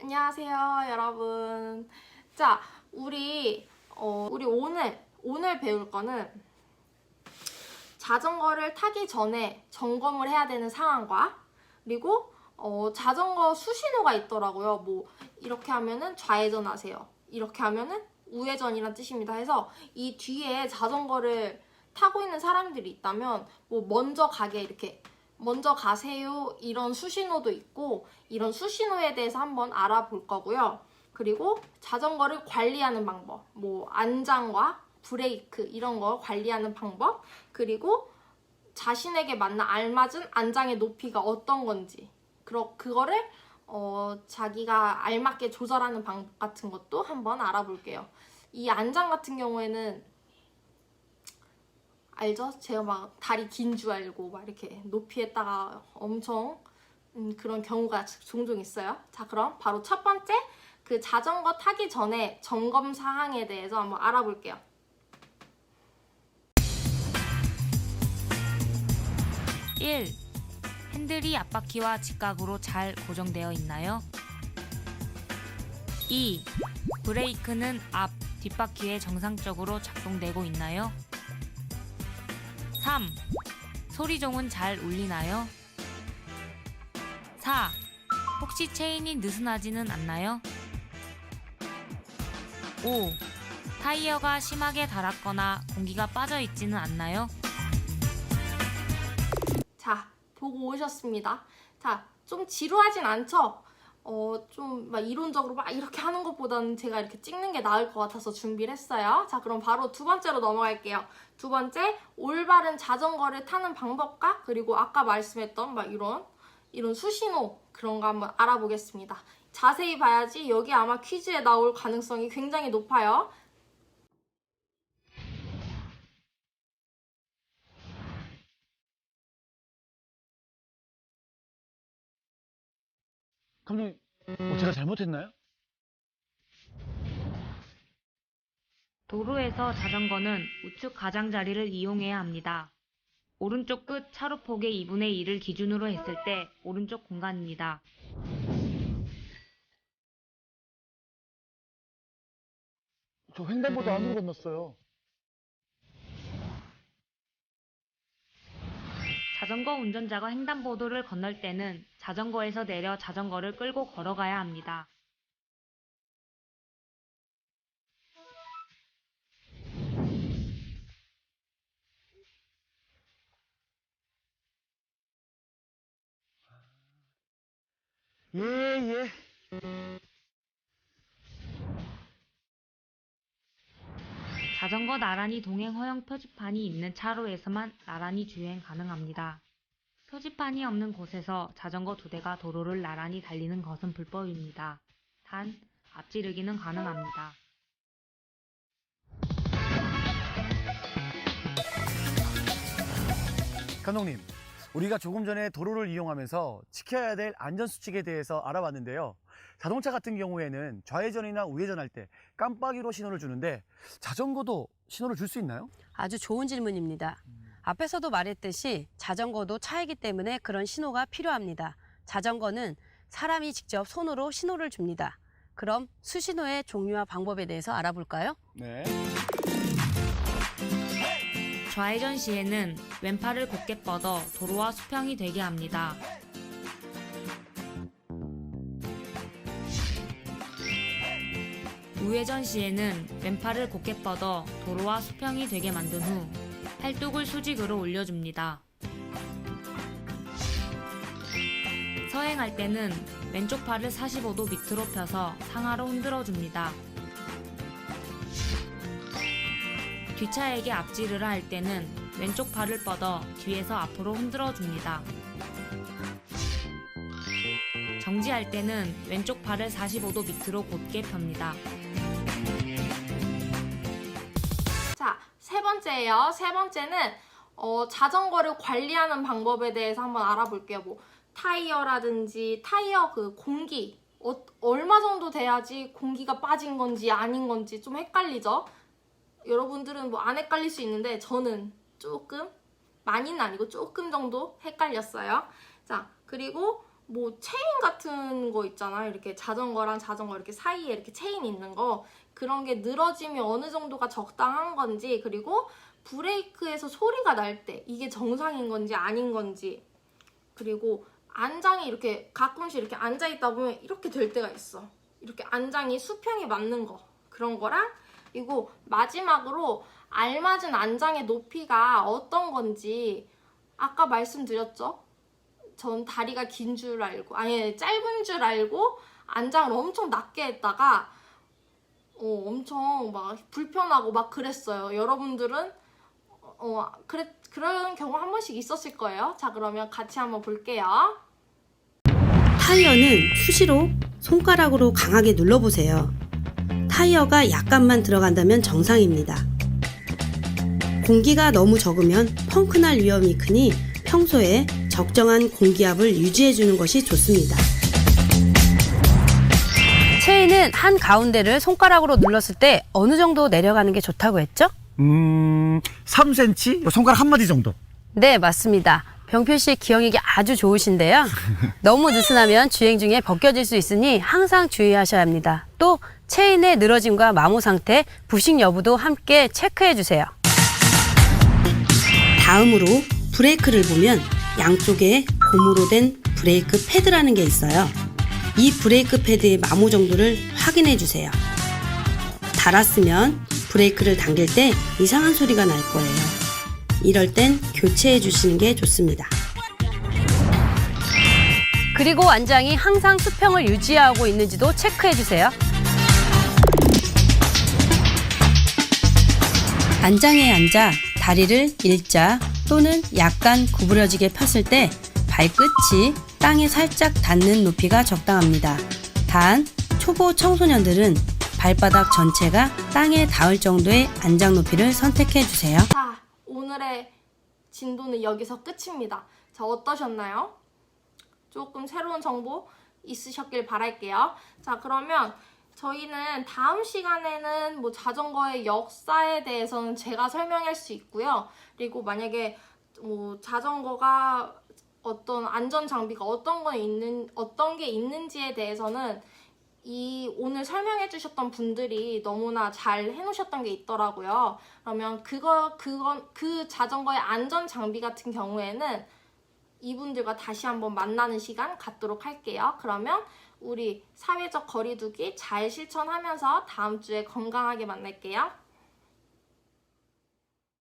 안녕하세요, 여러분. 자, 우리 어, 우리 오늘 오늘 배울 거는 자전거를 타기 전에 점검을 해야 되는 상황과 그리고 어, 자전거 수신호가 있더라고요. 뭐 이렇게 하면은 좌회전하세요. 이렇게 하면은 우회전이란 뜻입니다. 해서 이 뒤에 자전거를 타고 있는 사람들이 있다면 뭐 먼저 가게 이렇게 먼저 가세요 이런 수신호도 있고 이런 수신호에 대해서 한번 알아볼 거고요. 그리고 자전거를 관리하는 방법, 뭐 안장과 브레이크 이런 거 관리하는 방법, 그리고 자신에게 맞는 알맞은 안장의 높이가 어떤 건지, 그러, 그거를 어, 자기가 알맞게 조절하는 방법 같은 것도 한번 알아볼게요. 이 안장 같은 경우에는 알죠? 제가 막 다리 긴 줄 알고 막 이렇게 높이에다가 엄청 음, 그런 경우가 종종 있어요. 자, 그럼 바로 첫 번째 그 자전거 타기 전에 점검 사항에 대해서 한번 알아볼게요. 일 핸들이 앞바퀴와 직각으로 잘 고정되어 있나요? 2. 브레이크는 앞, 뒷바퀴에 정상적으로 작동되고 있나요? 3. 소리종은 잘 울리나요? 4. 혹시 체인이 느슨하지는 않나요? 5. 타이어가 심하게 닳았거나 공기가 빠져 있지는 않나요? 자, 보고 오셨습니다. 자, 좀 지루하진 않죠? 어, 좀 막 이론적으로 막 이렇게 하는 것보다는 제가 이렇게 찍는 게 나을 것 같아서 준비를 했어요. 자, 그럼 바로 두 번째로 넘어갈게요. 두 번째, 올바른 자전거를 타는 방법과 그리고 아까 말씀했던 막 이런 이런 수신호 그런 거 한번 알아보겠습니다. 자세히 봐야지 여기 아마 퀴즈에 나올 가능성이 굉장히 높아요. 감독님, 뭐 제가 잘못했나요? 도로에서 자전거는 우측 가장자리를 이용해야 합니다. 오른쪽 끝 차로 폭의 2분의 1을 기준으로 했을 때 오른쪽 공간입니다. 저 횡단보도 안으로 건넜어요. 자전거 운전자가 횡단보도를 건널 때는 자전거에서 내려 자전거를 끌고 걸어가야 합니다. 예, 예. 자전거 나란히 동행 허용 표지판이 있는 차로에서만 나란히 주행 가능합니다. 표지판이 없는 곳에서 자전거 두 대가 도로를 나란히 달리는 것은 불법입니다. 단, 앞지르기는 가능합니다. 감독님, 우리가 조금 전에 도로를 이용하면서 지켜야 될 안전수칙에 대해서 알아봤는데요. 자동차 같은 경우에는 좌회전이나 우회전할 때 깜빡이로 신호를 주는데 자전거도 신호를 줄 수 있나요? 아주 좋은 질문입니다. 앞에서도 말했듯이 자전거도 차이기 때문에 그런 신호가 필요합니다. 자전거는 사람이 직접 손으로 신호를 줍니다. 그럼 수신호의 종류와 방법에 대해서 알아볼까요? 네. 좌회전 시에는 왼팔을 곧게 뻗어 도로와 수평이 되게 합니다. 우회전 시에는 왼팔을 곧게 뻗어 도로와 수평이 되게 만든 후 팔뚝을 수직으로 올려줍니다. 서행할 때는 왼쪽 팔을 45도 밑으로 펴서 상하로 흔들어 줍니다. 뒷차에게 앞지르라 할 때는 왼쪽 팔을 뻗어 뒤에서 앞으로 흔들어 줍니다. 정지할 때는 왼쪽 팔을 45도 밑으로 곧게 펴니다. 자, 세 번째예요. 세 번째는 어, 자전거를 관리하는 방법에 대해서 한번 알아볼게요. 뭐 타이어라든지 타이어 그 공기 어, 얼마 정도 돼야지 공기가 빠진 건지 아닌 건지 좀 헷갈리죠? 여러분들은 뭐 안 헷갈릴 수 있는데 저는 조금 많이는 아니고 조금 정도 헷갈렸어요. 자, 그리고 뭐 체인 같은 거 있잖아요. 이렇게 자전거랑 자전거 이렇게 사이에 이렇게 체인 있는 거 그런 게 늘어짐이 어느 정도가 적당한 건지 그리고 브레이크에서 소리가 날 때 이게 정상인 건지 아닌 건지 그리고 안장이 이렇게 가끔씩 이렇게 앉아 있다 보면 이렇게 될 때가 있어. 이렇게 안장이 수평이 맞는 거 그런 거랑 그리고 마지막으로 알맞은 안장의 높이가 어떤 건지 아까 말씀드렸죠? 전 다리가 긴 줄 알고 아니 짧은 줄 알고 안장을 엄청 낮게 했다가 어, 엄청 막 불편하고 막 그랬어요. 여러분들은 어 그래 그런 경우 한 번씩 있었을 거예요. 자 그러면 같이 한번 볼게요. 타이어는 수시로 손가락으로 강하게 눌러보세요. 타이어가 약간만 들어간다면 정상입니다. 공기가 너무 적으면 펑크날 위험이 크니 평소에 적정한 공기압을 유지해주는 것이 좋습니다. 체인은 한 가운데를 손가락으로 눌렀을 때 어느 정도 내려가는 게 좋다고 했죠? 음, 3cm? 손가락 한 마디 정도. 네, 맞습니다. 병표 씨의 기억력이 아주 좋으신데요. 너무 느슨하면 주행 중에 벗겨질 수 있으니 항상 주의하셔야 합니다. 또 체인의 늘어짐과 마모 상태, 부식 여부도 함께 체크해 주세요. 다음으로 브레이크를 보면 양쪽에 고무로 된 브레이크 패드라는 게 있어요. 이 브레이크 패드의 마모 정도를 확인해 주세요. 닳았으면 브레이크를 당길 때 이상한 소리가 날 거예요. 이럴 땐 교체해 주시는 게 좋습니다. 그리고 안장이 항상 수평을 유지하고 있는지도 체크해 주세요. 안장에 앉아 다리를 일자 또는 약간 구부려지게 폈을 때 발끝이 땅에 살짝 닿는 높이가 적당합니다. 단 초보 청소년들은 발바닥 전체가 땅에 닿을 정도의 안장 높이를 선택해 주세요. 자, 오늘의 진도는 여기서 끝입니다. 자, 어떠셨나요? 조금 새로운 정보 있으셨길 바랄게요. 자, 그러면 저희는 다음 시간에는 뭐 자전거의 역사에 대해서는 제가 설명할 수 있고요. 그리고 만약에 뭐 자전거가 어떤 안전 장비가 어떤 건 있는 어떤 게 있는지에 대해서는 이 오늘 설명해 주셨던 분들이 너무나 잘 해놓으셨던 게 있더라고요. 그러면 그거 그건 그 자전거의 안전 장비 같은 경우에는 이분들과 다시 한번 만나는 시간 갖도록 할게요. 그러면 우리 사회적 거리두기 잘 실천하면서 다음 주에 건강하게 만날게요.